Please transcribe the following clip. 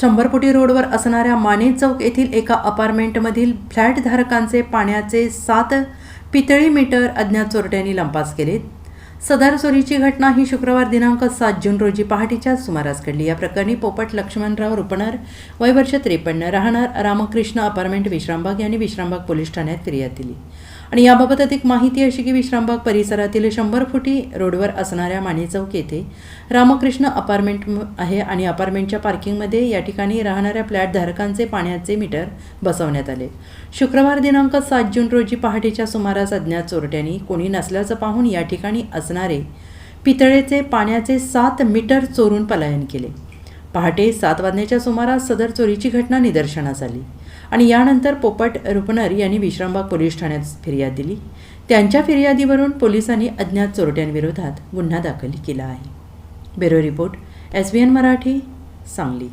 शंभर रोडवर असणाऱ्या माने चौक येथील एका अपार्टमेंटमधील फ्लॅटधारकांचे पाण्याचे सात पितळी मीटर अज्ञात चोरट्यांनी लंपास केले. सदर चोरीची घटना ही शुक्रवार दिनांक सात जून रोजी पहाटेच्या सुमारास घडली. या प्रकरणी पोपट लक्ष्मणराव रुपणार वय वर्ष त्रेपन्न राहणार रामकृष्ण अपार्टमेंट विश्रामबाग यांनी विश्रामबाग पोलीस ठाण्यात फिर्याद दिली. आणि याबाबत अधिक माहिती अशी की विश्रामबाग परिसरातील शंभर फुटी रोडवर असणाऱ्या माने चौक येथे रामकृष्ण अपार्टमेंट आहे आणि अपार्टमेंटच्या पार्किंगमध्ये या ठिकाणी राहणाऱ्या फ्लॅटधारकांचे पाण्याचे मीटर बसवण्यात आले. शुक्रवार दिनांक सात जून रोजी पहाटेच्या सुमारास अज्ञात चोरट्यांनी कोणी नसल्याचं पाहून या ठिकाणी असणारे पितळेचे पाण्याचे सात मीटर चोरून पलायन केले. पहाटे सात वाजण्याच्या सुमारास सदर चोरीची घटना निदर्शनास आली. आणि यानंतर पोपट रुपनर यांनी विश्रामबाग पोलीस ठाण्यात फिर्याद दिली. त्यांच्या फिर्यादीवरून पोलिसांनी अज्ञात चोरट्यांविरोधात गुन्हा दाखल केला आहे. Bureau report S B N Marathi Sangli.